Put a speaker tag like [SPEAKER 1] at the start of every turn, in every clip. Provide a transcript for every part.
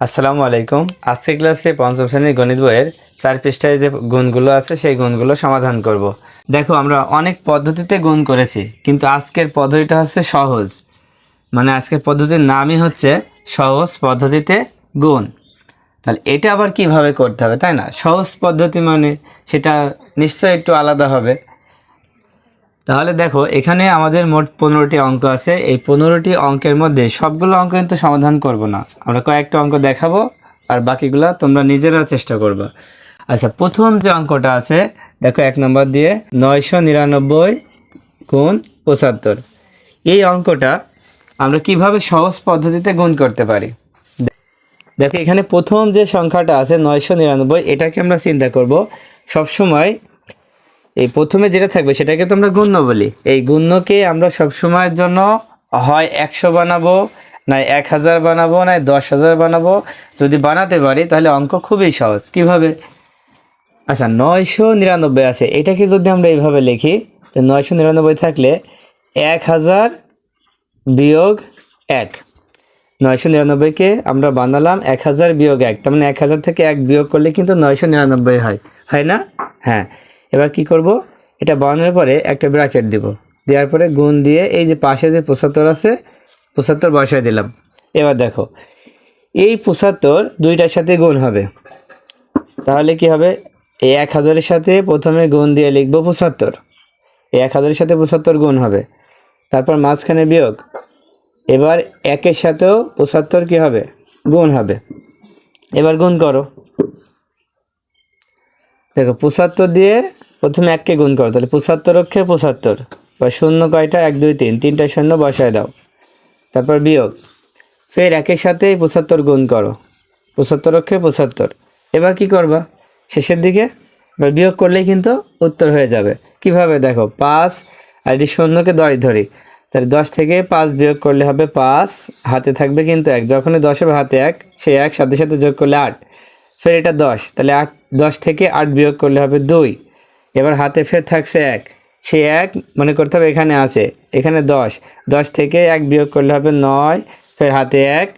[SPEAKER 1] আসসালামু আলাইকুম। আজকের ক্লাসে পঞ্চম শ্রেণির গণিত বইয়ের চার পৃষ্ঠায় যে গুণগুলো আছে, সেই গুণগুলো সমাধান করব। দেখো, আমরা অনেক পদ্ধতিতে গুণ করেছি, কিন্তু আজকের পদ্ধতিটা হচ্ছে সহজ। মানে আজকের পদ্ধতির নামই হচ্ছে সহজ পদ্ধতিতে গুণ। তাহলে এটা আবার কীভাবে করতে হবে, তাই না? সহজ পদ্ধতি মানে সেটা নিশ্চয়ই একটু আলাদা হবে। তাহলে দেখো, এখানে আমাদের মোট পনেরোটি অঙ্ক আছে। এই পনেরোটি অঙ্কের মধ্যে সবগুলো অঙ্ক কিন্তু সমাধান করব না। আমরা কয়েকটা অঙ্ক দেখাবো, আর বাকিগুলো তোমরা নিজেরা চেষ্টা করবে। আচ্ছা প্রথম যে অঙ্কটা আছে, দেখো এক নম্বর দিয়ে নয়শো নিরানব্বই গুণ পঁচাত্তর। এই অঙ্কটা আমরা কীভাবে সহজ পদ্ধতিতে গুণ করতে পারি? দেখো, এখানে প্রথম যে সংখ্যাটা আছে, নয়শো নিরানব্বই, এটাকে আমরা চিন্তা করব সবসময় এই প্রথমে যেটা থাকবে সেটাকে তো আমরা গুণ্য বলি। এই গুণ্যকে আমরা সবসময়ের জন্য হয় একশো বানাবো না এক হাজার বানাবো না দশ হাজার বানাবো। যদি বানাতে পারি তাহলে অঙ্ক খুবই সহজ। কীভাবে? আচ্ছা নয়শো নিরানব্বই আছে। এটাকে যদি আমরা এইভাবে লিখি, তো নয়শো নিরানব্বই থাকলে এক হাজার বিয়োগ এক। নয়শো নিরানব্বইকে আমরা বানালাম এক হাজার বিয়োগ এক। তার মানে এক হাজার থেকে এক বিয়োগ করলে কিন্তু নয়শো নিরানব্বই হয়। হয় না? হ্যাঁ। এবার কি করব? এটা বানানোর পরে একটা ব্র্যাকেট দিব। দেওয়ার পরে গুণ দিয়ে এই যে পাশে যে পঁচাত্তর আছে, পঁচাত্তর বসায় দিলাম। এবার দেখো, এই পঁচাত্তর দুইটার সাথে গুণ হবে। তাহলে কি হবে? এই এক হাজারের সাথে প্রথমে গুণ দিয়ে লিখব পঁচাত্তর। এই এক হাজারের সাথে পঁচাত্তর গুণ হবে। তারপর মাঝখানে বিয়োগ। এবার একের সাথেও পঁচাত্তর কী হবে? গুণ হবে। এবার গুণ করো। দেখো, পঁচাত্তর দিয়ে প্রথমে এককে গুণ করো, তাহলে পঁচাত্তর অক্ষে পঁচাত্তর। বা শূন্য কয়টা? এক, দুই, তিন। তিনটা শূন্য বসায় দাও। তারপর বিয়োগ। ফের একের সাথে পঁচাত্তর গুণ করো। পঁচাত্তর অক্ষে পঁচাত্তর। এবার কি করবা? শেষের দিকে। এবার বিয়োগ করলেই কিন্তু উত্তর হয়ে যাবে। কীভাবে? দেখো, পাঁচ, আর এটি শূন্যকে দশ ধরি, তাহলে দশ থেকে পাঁচ বিয়োগ করলে হবে পাঁচ। হাতে থাকবে কিন্তু এক। যখনই দশ হবে হাতে এক, সেই এক সাথে সাথে যোগ করলে আট। ফের এটা দশ। তাহলে আট, দশ থেকে আট বিয়োগ করলে হবে দুই। এবার হাতে ফের থাকছে এক। সে এক মনে করতে হবে এখানে আছে। এখানে দশ। দশ থেকে এক বিয়োগ করলে হবে নয়। ফের হাতে এক।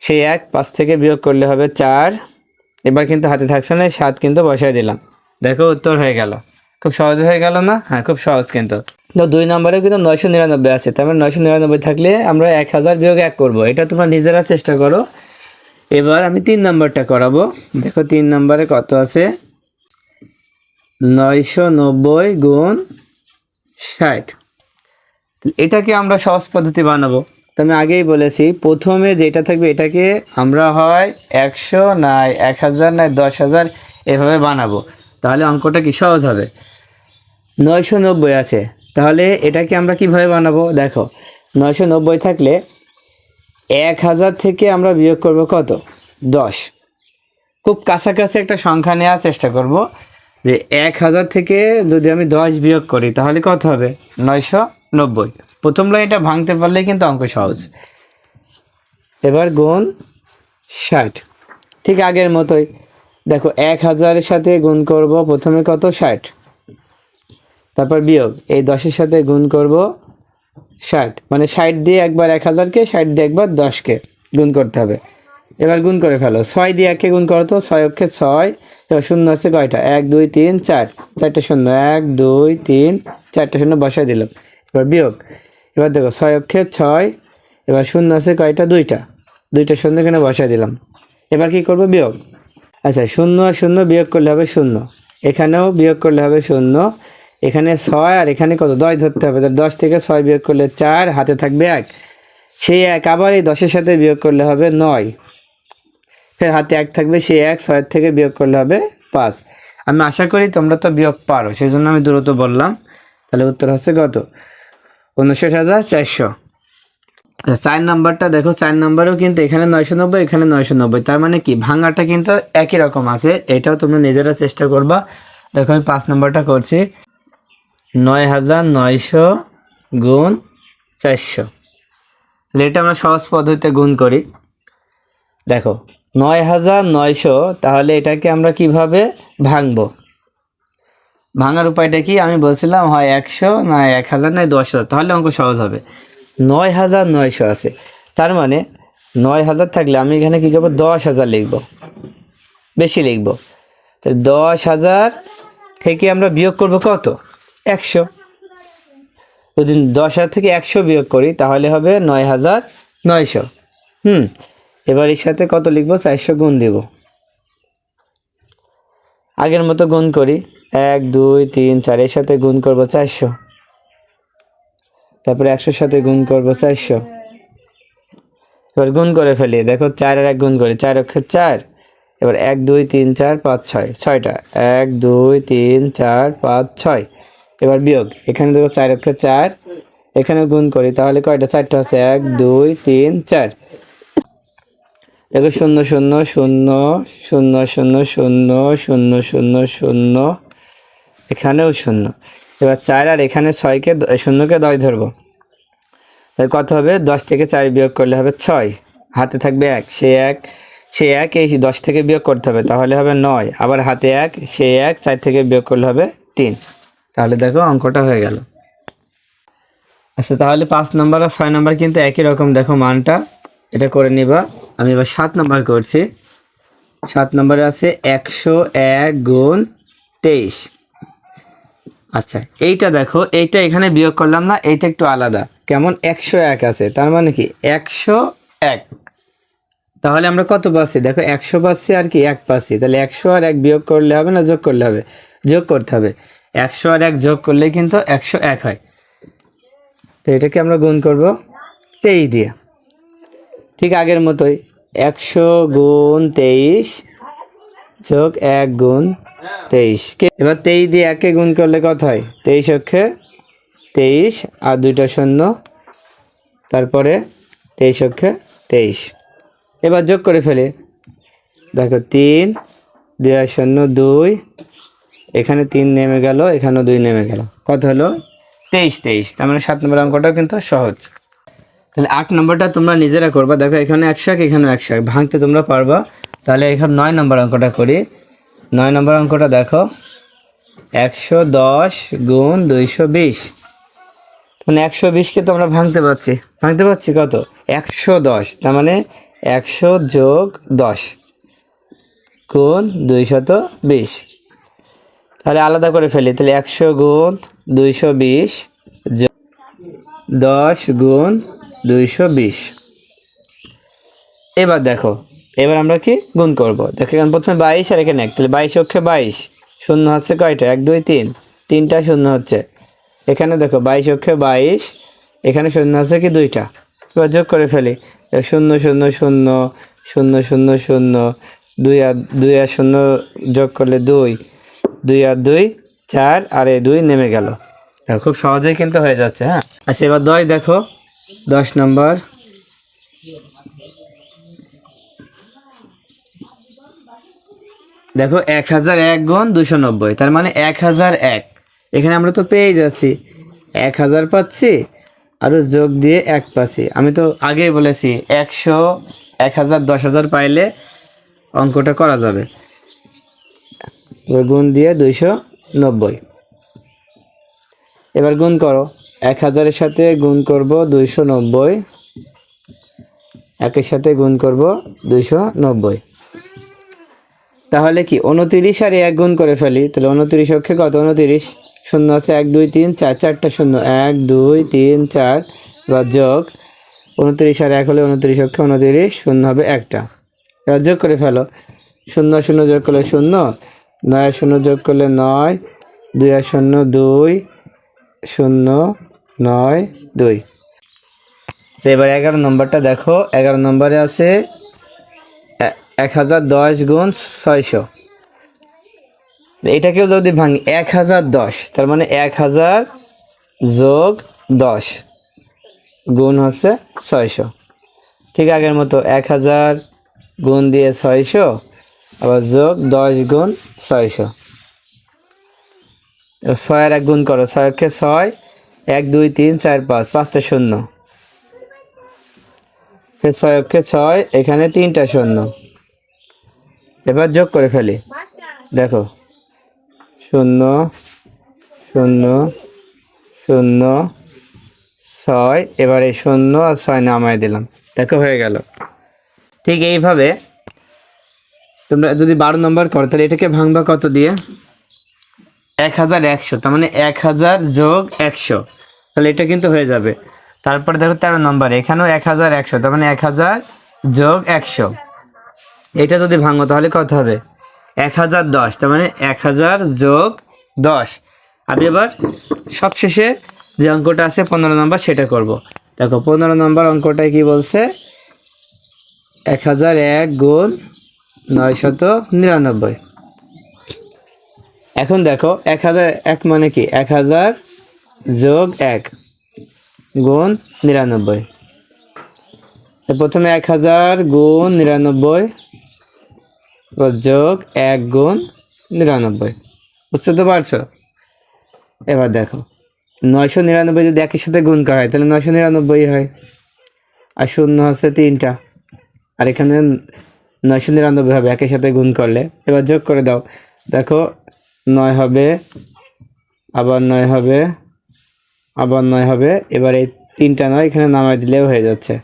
[SPEAKER 1] সেই এক পাঁচ থেকে বিয়োগ করলে হবে চার। এবার কিন্তু হাতে থাকছে না সাত কিন্তু বসায় দিলাম। দেখো উত্তর হয়ে গেল। খুব সহজ হয়ে গেল না? হ্যাঁ খুব সহজ কিন্তু। তো দুই নম্বরে কিন্তু নয়শো নিরানব্বই আছে। তার মানে নয়শো নিরানব্বই থাকলে আমরা এক হাজার বিয়োগ এক করব। এটা তোমরা নিজেরা চেষ্টা করো। এবার আমি তিন নম্বরটা করাবো। দেখো তিন নম্বরে কত আছে? নয়শো নব্বই গুণ ষাট। এটাকে আমরা সহজ পদ্ধতি বানাবো। তো আমি আগেই বলেছি, প্রথমে যেটা থাকবে এটাকে আমরা হয় একশো নাই এক হাজার নাই দশ হাজার এভাবে বানাবো। তাহলে অঙ্কটা কি সহজ হবে? নয়শো নব্বই আছে। তাহলে এটাকে আমরা কীভাবে বানাবো? দেখো, নয়শো নব্বই থাকলে এক হাজার থেকে আমরা বিয়োগ করব কত? দশ। খুব কাছাকাছি একটা সংখ্যা নেওয়ার চেষ্টা করব। যে এক হাজার থেকে যদি আমি দশ বিয়োগ করি, তাহলে কত হবে? নয়শো নব্বই। প্রথম লাইনটা ভাঙতে পারলেই কিন্তু অঙ্ক সহজ। এবার গুণ ষাট। ঠিক আগের মতোই। দেখো, এক হাজারের সাথে গুণ করব প্রথমে কত? ষাট। তারপর বিয়োগ। এই দশের সাথে গুণ করব ষাট। মানে ষাট দিয়ে একবার এক হাজারকে, ষাট দিয়ে একবার দশকে গুণ করতে হবে। এবার গুণ করে ফেলো। ছয় দিয়ে এককে গুণ করো তো, ছয় অক্ষে ছয়, এবার শূন্য আছে কয়টা? এক, দুই, তিন, চার। চারটে শূন্য। এক, দুই, তিন, চারটে শূন্য বসায় দিলাম। এবার বিয়োগ। এবার দেখো, ছয় অক্ষে ছয়, এবার শূন্য আছে কয়টা? দুইটা। দুইটা শূন্য এখানে বসায় দিলাম। এবার কি করব? বিয়োগ। আচ্ছা শূন্য আর শূন্য বিয়োগ করলে হবে শূন্য। এখানেও বিয়োগ করলে হবে শূন্য। এখানে ছয় আর এখানে কত? দশ ধরতে হবে। তাহলে দশ থেকে ছয় বিয়োগ করলে চার, হাতে থাকবে এক। সেই এক আবার এই দশের সাথে বিয়োগ করলে হবে নয়। হাতে এক থাকবে, সেই এক ছয়ের থেকে বিয়োগ করলে হবে পাঁচ। আমি আশা করি তোমরা তো বিয়োগ পারো সেই জন্য আমি দ্রুত বললাম। তাহলে উত্তর হচ্ছে কত? উনষাট হাজার চারশো। চার নাম্বারটা দেখো, চার নাম্বারেও কিন্তু এখানে নয়শো নব্বই, এখানে নয়শো নব্বই। তার মানে কি? ভাঙাটা কিন্তু একই রকম আছে, এটাও তোমরা নিজেরা চেষ্টা করবা। দেখো, আমি পাঁচ নাম্বারটা করছি। নয় হাজার নয়শো গুণ চারশো। তাহলে এটা আমরা সহজ পদ্ধতিতে গুণ করি। দেখো নয় হাজার নয়শো, তাহলে এটাকে আমরা কীভাবে ভাঙবো? ভাঙার উপায়টা কি? আমি বলছিলাম হয় একশো, না এক হাজার নয় দশ হাজার, তাহলে অঙ্ক সহজ হবে। নয় হাজার নয়শো আছে। তার মানে নয় হাজার থাকলে আমি এখানে কী করব? দশ হাজার লিখব। বেশি লিখব। তো দশ হাজার থেকে আমরা বিয়োগ করব কত? একশো। যদি দশ হাজার থেকে একশো বিয়োগ করি, তাহলে হবে নয় হাজার নয়শো। হুম। এবার এর সাথে কত লিখব? চারশো গুণ দেব। আগের মতো গুণ করি। এক, দুই, তিন, চার, এর সাথে গুণ করব চারশো। তারপরে একশোর সাথে গুণ করব চারশো। এবার গুণ করে ফেলি। দেখো চার আর এক গুণ করি। চার অক্ষে চার। এবার এক, দুই, তিন, চার, পাঁচ, ছয়। ছয়টা। এক, দুই, তিন, চার, পাঁচ, ছয়। এবার বিয়োগ। এখানে দেখো চার অক্ষে চার। এখানে গুণ করি। তাহলে কয়টা? চারটা আছে এক, দুই, তিন, চার। দেখো শূন্য শূন্য শূন্য শূন্য শূন্য শূন্য শূন্য শূন্য শূন্য। এখানেও শূন্য। এবার চার আর এখানে ছয়কে শূন্যকে দশ ধরবো। তাহলে কত হবে? দশ থেকে চার বিয়োগ করলে হবে ছয়। হাতে থাকবে এক, সে এক সে এক, এই দশ থেকে বিয়োগ করতে হবে, তাহলে হবে নয়। আবার হাতে এক, সে এক, চার থেকে বিয়োগ করলে হবে তিন। তাহলে দেখো অঙ্কটা হয়ে গেল। আচ্ছা তাহলে পাঁচ নম্বর আর ছয় নম্বর কিন্তু একই রকম। দেখো মানটা, এটা করে নিবা। আমি এবার সাত নম্বর করছি। সাত নম্বরে আছে একশো এক গুণ তেইশ। আচ্ছা এইটা দেখো, এইটা এখানে বিয়োগ করলাম না, এইটা একটু আলাদা। কেমন? একশো এক আছে, তার মানে কি? একশো এক। তাহলে আমরা কত পাচ্ছি? দেখো, একশো পাচ্ছি আর কি, এক পাচ্ছি। তাহলে একশো আর এক বিয়োগ করলে হবে না, যোগ করলে হবে? যোগ করতে হবে। একশো আর এক যোগ করলে কিন্তু একশো এক হয়। তো এটাকে আমরা গুণ করব তেইশ দিয়ে। ঠিক আগের মতোই। একশো গুণ তেইশ যোগ এক গুণ তেইশ। এবার তেইশ দিয়ে একে গুণ করলে কত হয়? তেইশ অক্ষে তেইশ আর দুইটা শূন্য। তারপরে তেইশ অক্ষে তেইশ। এবার যোগ করে ফেলে। দেখো, তিন, দুই আর শূন্য, দুই। এখানে তিন নেমে গেল, এখানেও দুই নেমে গেল। কত হলো? তেইশ তেইশ। তার মানে সাত নম্বর অঙ্কটাও কিন্তু সহজ। তাহলে আট নম্বরটা তোমরা নিজেরা করবা। দেখো, এখানে একশো এক এখানে একশো এক ভাঙতে তোমরা পারবা। তাহলে এখানে নয় নম্বর অঙ্কটা করি। নয় নম্বর অঙ্কটা দেখো। একশো দশ গুণ দুইশো বিশ। মানে একশো বিশকে তো আমরা ভাঙতে পারছি। ভাঙতে পারছি কত? একশো দশ। তার মানে একশো যোগ দশ গুণ দুইশত বিশ। তাহলে আলাদা করে ফেলি। তাহলে একশো গুণ দুইশো বিশ দশ গুণ দুইশো বিশ। এবার দেখো, এবার আমরা কি গুণ করব? দেখো এখানে প্রথমে বাইশ আর এখানে এক, তাহলে বাইশ অক্ষে বাইশ, শূন্য হচ্ছে কয়টা? এক, দুই, তিন। তিনটা শূন্য হচ্ছে। এখানে দেখো বাইশ অক্ষে বাইশ, এখানে শূন্য আছে কি দুইটা? এবার যোগ করে ফেলি। শূন্য শূন্য শূন্য শূন্য শূন্য শূন্য, দুই আর দুই আর শূন্য যোগ করলে দুই। দুই আর দুই, চার, আর এই দুই নেমে গেল। খুব সহজেই কিন্তু হয়ে যাচ্ছে হ্যাঁ? আচ্ছা এবার দশ দেখো। দশ নম্বর। দেখো এক হাজার এক গুণ দুশো নব্বই, তার মানে এক হাজার এক। এখানে আমরা তো পেয়ে যাচ্ছি। এক হাজার পাচ্ছি আরও যোগ দিয়ে এক পাচ্ছি। আমি তো আগেই বলেছি, একশো, এক হাজার, দশ হাজার পাইলে অঙ্কটা করা যাবে। গুণ দিয়ে দুইশো নব্বই। এবার গুণ করো। এক হাজারের সাথে গুণ করব দুইশো নব্বই। একের সাথে গুণ করব দুইশো নব্বই। তাহলে কি উনতিরিশ আর এক গুণ করে ফেলি, তাহলে উনতিরিশ অক্ষে কত? উনতিরিশ। শূন্য আছে এক, দুই, তিন, চার, চারটা শূন্য। এক, দুই, তিন, চার। বা যোগ। উনতিরিশ আর এক হলে উনতিরিশ অক্ষে উনতিরিশ, শূন্য হবে একটা। এবার যোগ করে ফেলো। শূন্য শূন্য যোগ করলে শূন্য, নয় শূন্য যোগ করলে নয়, দুই আর শূন্য দুই, শূন্য নয়, দুই। সে এবার এগারো নম্বরটা দেখো। এগারো নম্বরে আছে এক হাজার দশ গুণ ছয়শো। এটাকেও যদি ভাঙি, এক হাজার দশ, তার মানে এক হাজার যোগ দশ গুণ হচ্ছে ছয়শো। ঠিক আগের মতো এক হাজার গুণ দিয়ে ছয়শো, আবার যোগ দশ গুণ ছয়শো। এবার ছয় আর এক গুণ করো, ছয়কে ছয় এক, দুই, তিন, চার, পাঁচ, পাঁচটা শূন্য। ছয় অক্ষে ছয়? এখানে তিনটা শূন্য। এবার যোগ করে ফেলি। দেখো। শূন্য শূন্য শূন্য, ছয়। এবার এই শূন্য আর ছয় নামাই দিলাম। দেখো, হয়ে গেল। ঠিক এইভাবে তোমরা যদি বারো নম্বর করো, তাহলে এটাকে ভাঙবা কত দিয়ে? এক হাজার একশো, তার মানে এক হাজার যোগ একশো। তাহলে এটা কিন্তু হয়ে যাবে। তারপরে দেখো তেরো নম্বর, এখানেও এক হাজার একশো, তার মানে এক হাজার যোগ একশো। এটা যদি ভাঙো তাহলে কত হবে? এক হাজার দশ, তার মানে এক হাজার যোগ দশ। আমি এবার সবশেষে যে অঙ্কটা আছে পনেরো নম্বর সেটা করব। দেখো, পনেরো নম্বর অঙ্কটায় কি বলছে? এক হাজার এক গুণ নয়শত নিরানব্বই। এখন দেখো, এক হাজার এক মানে কি? এক হাজার যোগ এক গুণ নিরানব্বই। প্রথমে এক হাজার গুণ নিরানব্বই যোগ এক গুণ নিরানব্বই। বুঝতে তো পারছ? এবার দেখো, নয়শো নিরানব্বই যদি একের সাথে গুণ করা হয়, তাহলে নয়শো নিরানব্বই হয়। আর শূন্য হচ্ছে তিনটা। আর এখানে নয়শো নিরানব্বই হবে একের সাথে গুণ করলে। এবার যোগ করে দাও। দেখো নয় হবে, আবার নয় হবে, আবার নয় হবে, এবার এই তিনটা নয়, এখানে নামাই দিলেও হয়ে যাচ্ছে।